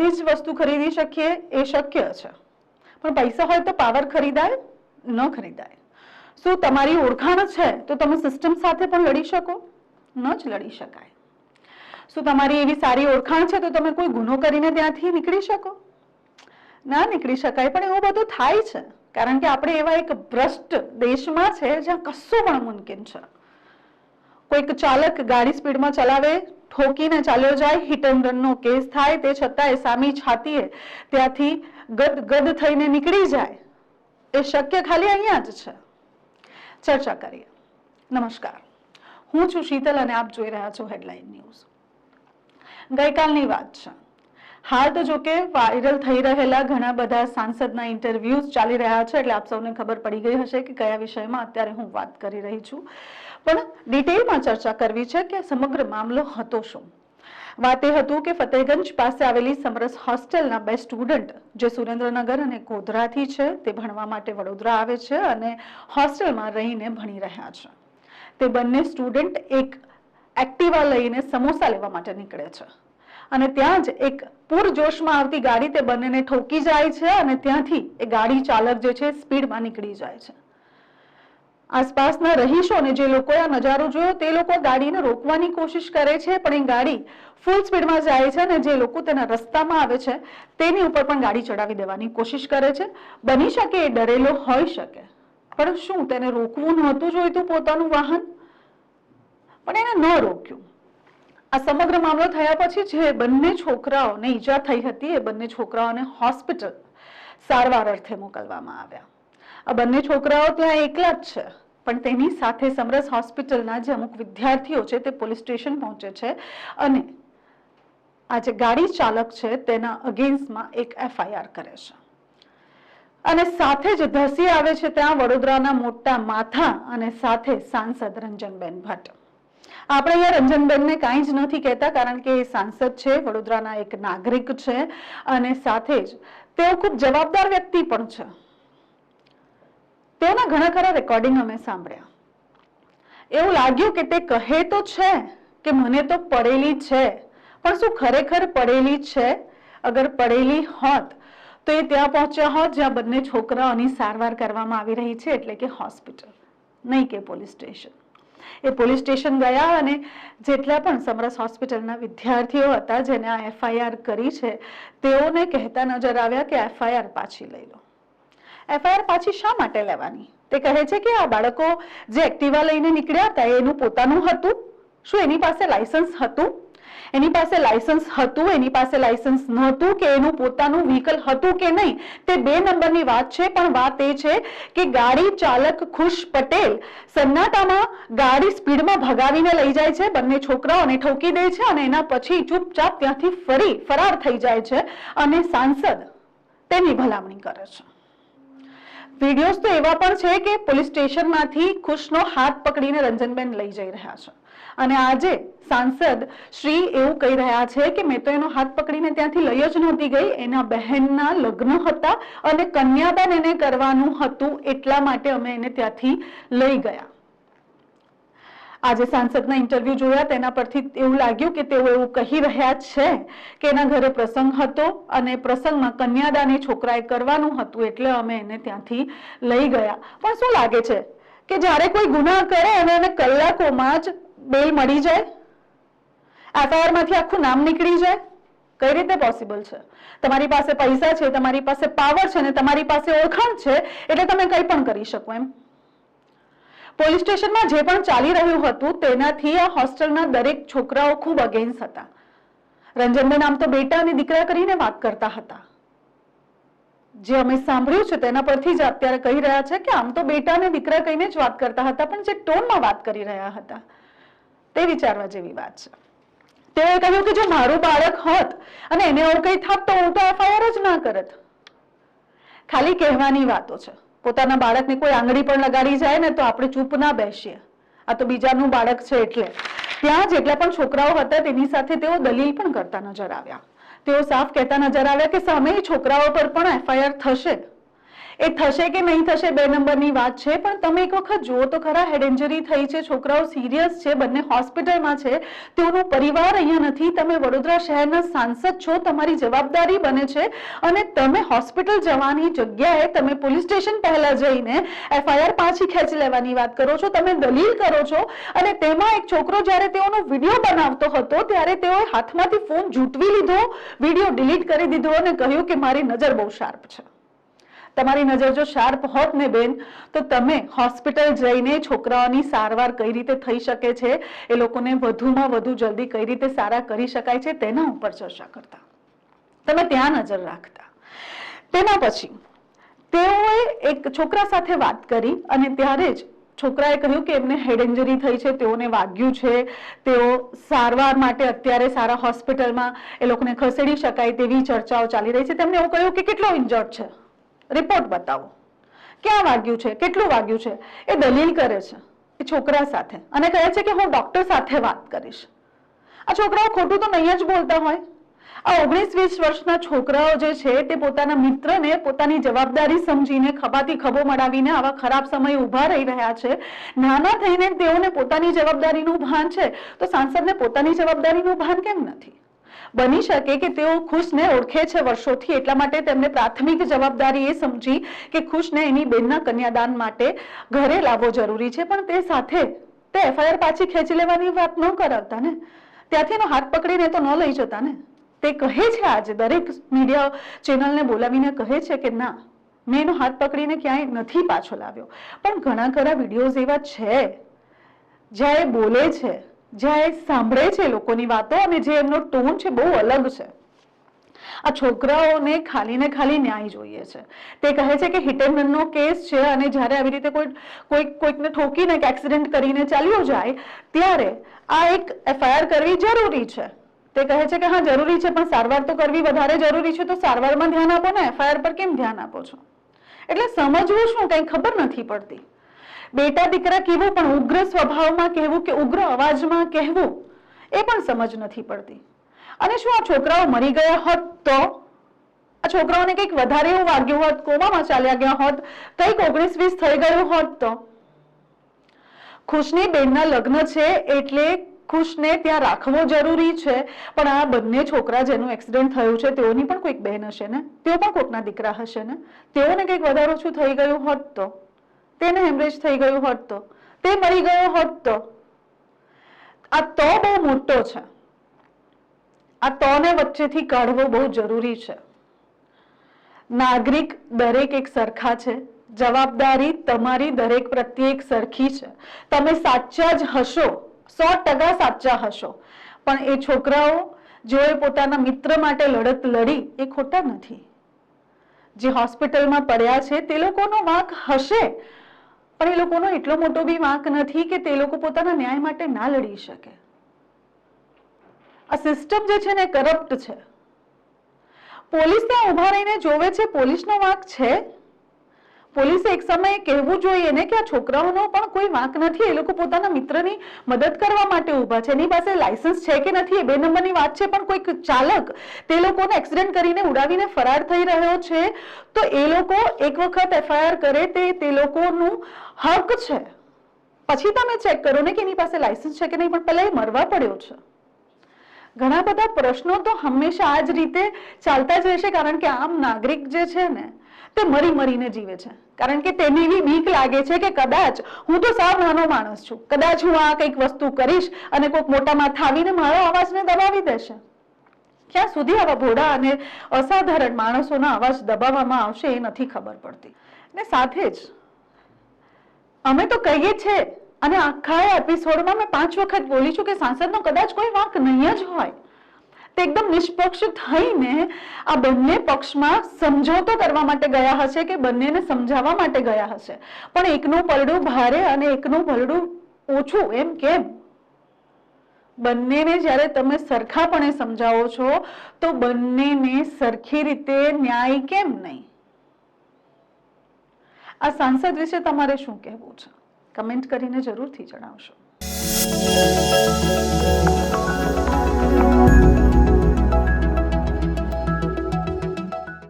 બધી જ વસ્તુ ખરીદી શકીએ એ શક્ય છે. પણ પૈસા હોય તો પાવર ખરીદાય, ન ખરીદાય. શું તમારી ઓળખાણ છે તો તમે સિસ્ટમ સાથે પણ લડી શકો? ન જ લડી શકાય. શું તમારી એવી સારી ઓળખાણ છે તો તમે કોઈ ગુનો કરીને ત્યાંથી નીકળી શકો? ના નીકળી શકાય, પણ એવું બધું થાય છે. કારણ કે આપણે એવા એક ભ્રષ્ટ દેશમાં છે જ્યાં કશું પણ મુમકિન છે. કોઈક ચાલક ગાડી સ્પીડમાં ચલાવે ઠોકીને ચાલ્યો જાય હિટ એન્ડ રનનો કેસ થાય, તે છતાંય સામી છાતીએ ત્યાંથી ગદ ગદ થઈને નીકળી જાય. એ શક્ય ખાલી અહીંયા જ છે. ચર્ચા કરીએ. નમસ્કાર. હું છું શીતલ અને આપ જોઈ રહ્યા છો હેડલાઇન ન્યૂઝ ગઈકાલની વાત છે. હાલ તો જોકે વાયરલ થઈ રહેલા ઘણા બધા સાંસદના ઇન્ટરવ્યુઝ ચાલી રહ્યા છે, એટલે આપ સૌને ખબર પડી ગઈ હશે કે કયા વિષયમાં અત્યારે હું વાત કરી રહી છું. પણ ડિટેલમાં ચર્ચા કરવી છે કે સમગ્ર મામલો હતો શું? વાત એ હતું કે ફતેહગંજ પાસે આવેલી સમરસ હોસ્ટેલના બે સ્ટુડન્ટ, જે સુરેન્દ્રનગર અને ગોધરાથી છે, તે ભણવા માટે વડોદરા આવે છે અને હોસ્ટેલમાં રહીને ભણી રહ્યા છે. તે બંને સ્ટુડન્ટ એક એક્ટિવા લઈને સમોસા લેવા માટે નીકળે છે. અને ત્યાં જ એક પૂરજોશમાં આવતી ગાડી તે બંનેને ઠોકી જાય છે અને ત્યાંથી એ ગાડી ચાલક જે છે, સ્પીડમાં નીકળી જાય છે. આસપાસના રહીશોને જે લોકોએ આ નજારો જોયો, તે લોકો ગાડીને રોકવાની કોશિશ કરે છે, પણ એ ગાડી ફૂલ સ્પીડમાં જાય છે અને જે લોકો તેના રસ્તામાં આવે છે, તેની ઉપર પણ ગાડી ચડાવી દેવાની કોશિશ કરે છે. બની શકે એ ડરેલો હોઈ શકે, પણ શું તેને રોકવું નહોતું જોઈતું પોતાનું વાહન? પણ એને ન રોક્યું. આ સમગ્ર મામલો થયા પછી જે બંને છોકરાઓને ઈજા થઈ હતી, એ બંને છોકરાઓને હોસ્પિટલ સારવાર અર્થે મોકલવામાં આવ્યા. આ બંને છોકરાઓ ત્યાં એકલા જ છે. પણ તેની સાથે સમરસ હોસ્પિટલના જે અમુક વિદ્યાર્થીઓ છે તે પોલીસ સ્ટેશન પહોંચે છે અને આ જે ગાડી ચાલક છે તેના અગેન્સ્ટમાં એક એફઆઈઆર કરે છે. અને સાથે જ ધસી આવે છે ત્યાં વડોદરાના મોટા માથા અને સાથે સાંસદ રંજનબેન ભટ્ટ. આપણે અહીંયા રંજનબેનને કાંઈ જ નથી કહેતા કારણ કે એ સાંસદ છે, વડોદરાના એક નાગરિક છે અને સાથે જ તેઓ ખૂબ જવાબદાર વ્યક્તિ પણ છે. ઘણા ખરા રેકોર્ડિંગ અમે સાંભળ્યા. એવું લાગ્યું કે તે કહે તો છે કે મને તો પડેલી છે, પણ શું ખરેખર પડેલી છે? અગર પડેલી હોત, તો એ ત્યાં પહોંચ્યા હોત જ્યાં બંને છોકરાઓની સારવાર કરવામાં આવી રહી છે, એટલે કે હોસ્પિટલ, નહીં કે પોલીસ સ્ટેશન. એ પોલીસ સ્ટેશન ગયા અને જેટલા પણ સમરસ હોસ્પિટલના વિદ્યાર્થીઓ હતા જેને આ એફઆઈઆર કરી છે, તેઓને કહેતા નજર આવ્યા કે એફઆઈઆર પાછી લઈ લો. એફઆઈઆર પાછી શા માટે લેવાની? તે કહે છે કે આ બાળકો જે એક્ટિવા લઈને નીકળ્યા હતા એનું પોતાનું હતું? શું એની પાસે લાયસન્સ હતું? એની પાસે લાયસન્સ હતું, એની પાસે લાયસન્સ નહોતું કે એનું પોતાનું વ્હીકલ હતું કે નહીં? તે બે નંબરની વાત છે, પણ વાત એ છે કે ગાડી ચાલક ખુશ પટેલ સન્નાટામાં ગાડી સ્પીડમાં ભગાવીને લઈ જાય છે, બંને છોકરાઓને ઠોકી દે છે અને એના પછી ચૂપચાપ ત્યાંથી ફરી ફરાર થઈ જાય છે અને સાંસદ તેની ભલામણી કરે છે. વિડીયોઝ તો એવા પણ છે કે પોલીસ સ્ટેશનમાંથી ખુશનો હાથ પકડીને રંજનબેન લઈ જઈ રહ્યા છે. અને આજે સાંસદ શ્રી એવું કહી રહ્યા છે કે મેં તો એનો હાથ પકડીને ત્યાંથી લઈ જ નહોતી ગઈ, એના બહેનના લગ્ન હતા અને કન્યાદાન એને કરવાનું હતું એટલા માટે અમે એને ત્યાંથી લઈ ગયા. આજે સાંસદના ઇન્ટરવ્યુ જોયા, તેના પરથી એવું લાગ્યું કે તેઓ એવું કહી રહ્યા છે કે એના ઘરે પ્રસંગ હતો અને પ્રસંગમાં કન્યાદાન છોકરાએ કરવાનું હતું એટલે અમે એને ત્યાંથી લઈ ગયા. પણ શું લાગે છે કે જ્યારે કોઈ ગુનાહ કરે અને એને કલાકોમાં જ બેલ મળી જાય? એફઆઈઆરમાંથી આખું નામ નીકળી જાય? કઈ રીતે પોસિબલ છે? તમારી પાસે પૈસા છે, તમારી પાસે પાવર છે ને તમારી પાસે ઓળખાણ છે, એટલે તમે કંઈ પણ કરી શકો એમ. પોલીસ સ્ટેશનમાં જે પણ ચાલી રહ્યું હતું, તેનાથી આ હોસ્ટેલના દરેક છોકરાઓ ખૂબ અગેન્સ્ટ હતા. રંજનબેન આમ તો બેટા અને દીકરા કરીને વાત કરતા હતા. જે અમે સાંભળ્યું છે, તેના પરથી જ અત્યારે કહી રહ્યા છે કે આમ તો બેટા અને દીકરા કહીને જ વાત કરતા હતા, પણ જે ટોનમાં વાત કરી રહ્યા હતા, તે વિચારવા જેવી વાત છે. તેઓએ કહ્યું કે જો મારું બાળક હોત અને એને એવું કંઈ થાત તો હું તો એફઆઈઆર જ ના કરત. ખાલી કહેવાની વાતો છે. પોતાના બાળકને કોઈ આંગળી પણ લગાડી જાય ને તો આપણે ચૂપ ના બેસીએ. આ તો બીજાનું બાળક છે એટલે. ત્યાં જેટલા પણ છોકરાઓ હતા તેની સાથે તેઓ દલીલ પણ કરતા નજર આવ્યા. તેઓ સાફ કહેતા નજર આવ્યા કે સામે છોકરાઓ પર પણ એફઆઈઆર થશે એ થશે કે નહીં થશે બે નંબરની વાત છે, પણ તમે એક વખત જુઓ તો ખરા હેડ ઇન્જરી થઈ છે, છોકરાઓ સિરિયસ છે, બંને હોસ્પિટલમાં છે, તેઓનો પરિવાર અહીંયા નથી, તમે વડોદરા શહેરના સાંસદ છો, તમારી જવાબદારી બને છે, અને તમે હોસ્પિટલ જવાની જગ્યાએ તમે પોલીસ સ્ટેશન પહેલા જઈને એફઆઈઆર પાછી ખેંચી લેવાની વાત કરો છો, તમે દલીલ કરો છો, અને તેમાં એક છોકરો જ્યારે તેઓનો વીડિયો બનાવતો હતો, ત્યારે તેઓએ હાથમાંથી ફોન જૂટવી લીધો, વીડિયો ડિલીટ કરી દીધો અને કહ્યું કે મારી નજર બહુ શાર્પ છે. તમારી નજર જો શાર્પ હોત ને બેન, તો તમે હોસ્પિટલ જઈને છોકરાઓની સારવાર કઈ રીતે થઈ શકે છે? એ લોકોને વધુમાં વધુ જલ્દી કઈ રીતે સારા કરી શકાય છે? તેના ઉપર ચર્ચા કરતા. તમે ત્યાં નજર રાખતા. તેના પછી તેઓએ એક છોકરા સાથે વાત કરી અને ત્યારે જ છોકરાએ કહ્યું કે એમને હેડ ઇન્જરી થઈ છે, તેઓને વાગ્યું છે, તેઓ સારવાર માટે અત્યારે સારા હોસ્પિટલમાં એ લોકોને ખસેડી શકાય તેવી ચર્ચાઓ ચાલી રહી છે. તેમને એવું કહ્યું કે કેટલો ઇન્જર્ડ છે? રિપોર્ટ બતાવો. ક્યાં વાગ્યું છે? કેટલું વાગ્યું છે? એ દલીલ કરે છે એ છોકરા સાથે અને કહે છે કે હું ડોક્ટર સાથે વાત કરીશ. આ છોકરાઓ ખોટું તો નહીં જ બોલતા હોય. આ ઓગણીસ વીસ વર્ષના છોકરાઓ જે છે તે પોતાના મિત્રને પોતાની જવાબદારી સમજીને ખભાથી ખભો મળાવીને આવા ખરાબ સમયે ઊભા રહી રહ્યા છે. નાના થઈને તેઓને પોતાની જવાબદારીનું ભાન છે. તો સાંસદને પોતાની જવાબદારીનું ભાન કેમ નથી? બની શકે કે તેઓ ખુશને ઓળખે છે વર્ષોથી, એટલા માટે તેમને પ્રાથમિક જવાબદારી એ સમજી કે ખુશને એની બેનના કન્યાદાન માટે ઘરે લાવવો જરૂરી છે. પણ તે સાથે તે એફઆઈઆર પાછી ખેંચી લેવાની વાત ન કરાવતા ને? ત્યાંથી એનો હાથ પકડીને તો ન લઈ જતા ને? તે કહે છે આજે, દરેક મીડિયા ચેનલને બોલાવીને કહે છે કે ના, મેં એનો હાથ પકડીને ક્યાંય નથી પાછો લાવ્યો. પણ ઘણા ખરા વિડીયોઝ એવા છે. જ્યાં એ બોલે છે જ્યાં એ સાંભળે છે લોકોની વાતો અને જે એમનો ટોન છે બહુ અલગ છે. આ છોકરાઓને ખાલી ને ખાલી ન્યાય જોઈએ છે. તે કહે છે કે હિટ કેસ છે અને જ્યારે આવી રીતે કોઈ કોઈ, કોઈકને ઠોકીને કે એક્સિડન્ટ કરીને ચાલ્યો જાય, ત્યારે આ એક એફઆઈઆર કરવી જરૂરી છે. તે કહે છે કે હા, જરૂરી છે, પણ સારવાર તો કરવી વધારે જરૂરી છે, તો સારવારમાં ધ્યાન આપો ને એફઆઈઆર પર કેમ ધ્યાન આપો છો? એટલે સમજવું શું, કંઈ ખબર નથી પડતી. બેટા દીકરા કેવું પણ ઉગ્ર સ્વભાવમાં કહેવું કે ઉગ્ર અવાજમાં કહેવું, એ પણ સમજ નથી પડતી. અને શું આ છોકરાઓ મરી ગયા હોત તો? આ છોકરાઓને કંઈક વધારે એવું વાગ્યું હોત, કોમામાં ચાલ્યા ગયા હોત, કંઈક ઓગણીસ વીસ થઈ ગયું હોત તો? ખુશની બેનના લગ્ન છે એટલે ખુશને ત્યાં રાખવો જરૂરી છે, પણ આ બંને છોકરા જેનું એક્સિડન્ટ થયું છે, તેઓની પણ કોઈક બહેન હશે ને? તેઓ પણ કોકના દીકરા હશે ને? તેઓને કંઈક વધારે ઓછું થઈ ગયું હોત તો? તેને હેમરેજ થઈ ગયું હોત તો. તે મરી ગયો હોત તો. આ તો બહુ મોટો છે. આ તોને વચ્ચેથી કાઢવો બહુ જરૂરી છે. નાગરિક દરેક એક સરખા છે. જવાબદારી તમારી દરેક પ્રત્યે એક સરખી છે. તમે સાચા જ હશો. સો ટકા સાચા હશો. પણ એ છોકરાઓ જેઓએ પોતાના મિત્ર માટે લડત લડી એ ખોટા નથી. જે હોસ્પિટલમાં પડ્યા છે તે લોકોનો વાંક હશે. પણ એ લોકોનો એટલો મોટો બી વાંક નથી કે તે લોકો પોતાના ન્યાય માટે ના લડી શકે. આ સિસ્ટમ જે છે ને કરપ્ટ છે. પોલીસ ત્યાં ઊભા રહીને જોવે છે, પોલીસનો વાંક છે પોલીસે એક સમયે કહેવું જોઈએ ને કે આ છોકરાઓનો પણ કોઈ વાંક નથી. એ લોકો પોતાના મિત્રની મદદ કરવા માટે ઊભા છે. એની પાસે લાયસન્સ છે કે નથી એ બે નંબરની વાત છે, પણ કોઈક ચાલક તે લોકોને એક્સિડન્ટ કરીને ઉડાવીને ફરાર થઈ રહ્યો છે. તો એ લોકો એક વખત એફઆઈઆર કરે તે તે લોકોનું હક છે. પછી તમે ચેક કરો ને કે એની પાસે લાયસન્સ છે કે નહીં, પણ પહેલા એ મરવા પડ્યો છે. ઘણા બધા પ્રશ્નો તો હંમેશા આ જ રીતે ચાલતા જ રહેશે, કારણ કે આમ નાગરિક જે છે ને તે મરી મરીને જીવે છે. કારણ કે તેને એવી બીક લાગે છે કે કદાચ હું તો સાવ નાનો માણસ છું. કદાચ હું આ કંઈક વસ્તુ કરીશ અને કોઈક મોટા માથા આવીને મારો અવાજને દબાવી દેશે. ક્યાં સુધી આવા ભોળા અને અસાધારણ માણસોના અવાજ દબાવવામાં આવશે એ નથી ખબર પડતી. ને સાથે જ અમે તો કહીએ છે અને આખા એપિસોડમાં મેં પાંચ વખત બોલી છું કે સાંસદનો કદાચ કોઈ વાંક નહીં જ હોય. તે એકદમ નિષ્પક્ષ થઈને આ બંને પક્ષમાં સમજોતો કરવા માટે ગયા હશે કે બંનેને સમજાવવા માટે ગયા હશે. પણ એકનું પલડું ભારે અને એકનું પલડું ઓછું, એમ કેમ? બંનેને જ્યારે તમે સરખાપણે સમજાવો છો, તો બંનેને સરખી રીતે ન્યાય કેમ નહીં? આ સાંસદ વિશે તમારે શું કહેવું છે? કમેન્ટ કરીને જરૂરથી જણાવશો.